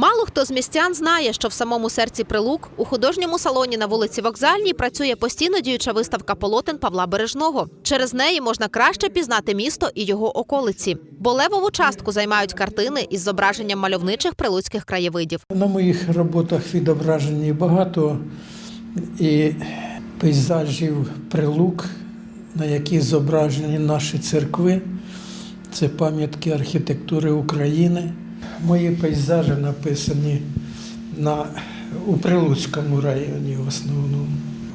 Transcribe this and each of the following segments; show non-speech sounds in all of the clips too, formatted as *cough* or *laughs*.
Мало хто з містян знає, що в самому серці Прилук у художньому салоні на вулиці Вокзальній працює постійно діюча виставка полотен Павла Бережного. Через неї можна краще пізнати місто і його околиці. Бо левову частку займають картини із зображенням мальовничих прилуцьких краєвидів. На моїх роботах відображені багато і пейзажів прилук, на які зображені наші церкви. Це пам'ятки архітектури України. Мої пейзажі написані на, у Прилуцькому районі в основному.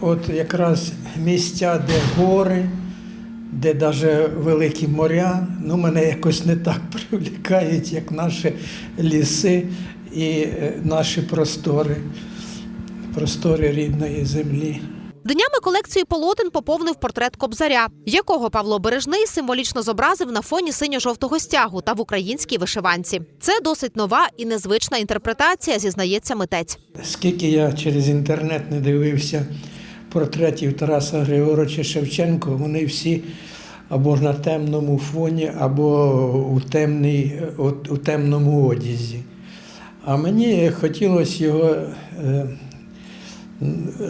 От якраз місця, де гори, де навіть великі моря, ну, мене якось не так *laughs* привлікають, як наші ліси і е, наші простори, простори рідної землі. Днями колекцію полотен поповнив портрет Кобзаря, якого Павло Бережний символічно зобразив на фоні синьо-жовтого стягу та в українській вишиванці. Це досить нова і незвична інтерпретація, зізнається митець. Скільки я через інтернет не дивився портретів Тараса Григоровича Шевченко, вони всі або на темному фоні, або у, темній, у, у темному одязі. А мені хотілося його е,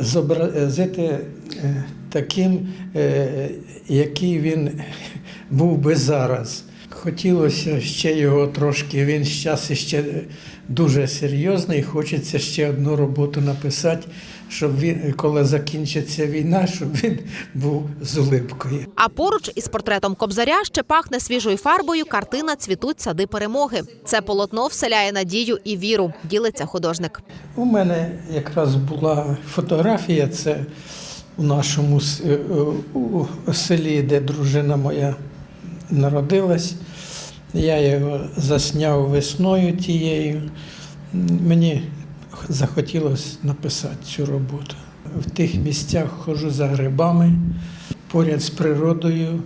зобразити е, таким, е, який він був би зараз. Хотілося ще його трошки, він зараз ще дуже серйозний, хочеться ще одну роботу написати, щоб він, коли закінчиться війна, щоб він був з улипкою. А поруч із портретом Кобзаря ще пахне свіжою фарбою картина Цвітуть сади перемоги. Це полотно вселяє надію і віру, ділиться художник. У мене якраз була фотографія, це у нашому е, у селі, де дружина моя народилась. Я його засняв весною тією. Мені захотілося написати цю роботу. В тих місцях ходжу за грибами, поряд з природою.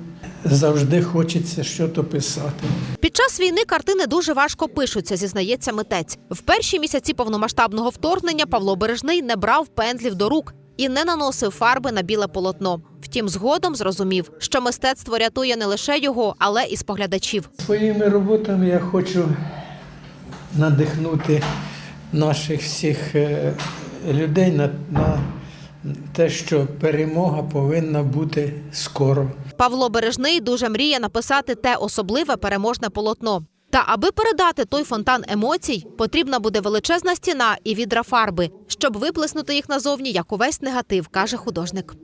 Завжди хочеться щось писати. Під час війни картини дуже важко пишуться, зізнається митець. В перші місяці повномасштабного вторгнення Павло Бережний не брав пензлів до рук і не наносив фарби на біле полотно. Втім, згодом зрозумів, що мистецтво рятує не лише його, але і споглядачів. Своїми роботами я хочу надихнути наших всіх е, людей на, на те, що перемога повинна бути скоро. Павло Бережний дуже мріє написати те особливе переможне полотно. Та аби передати той фонтан емоцій, потрібна буде величезна стіна і відра фарби, щоб виплеснути їх назовні як увесь негатив, каже художник.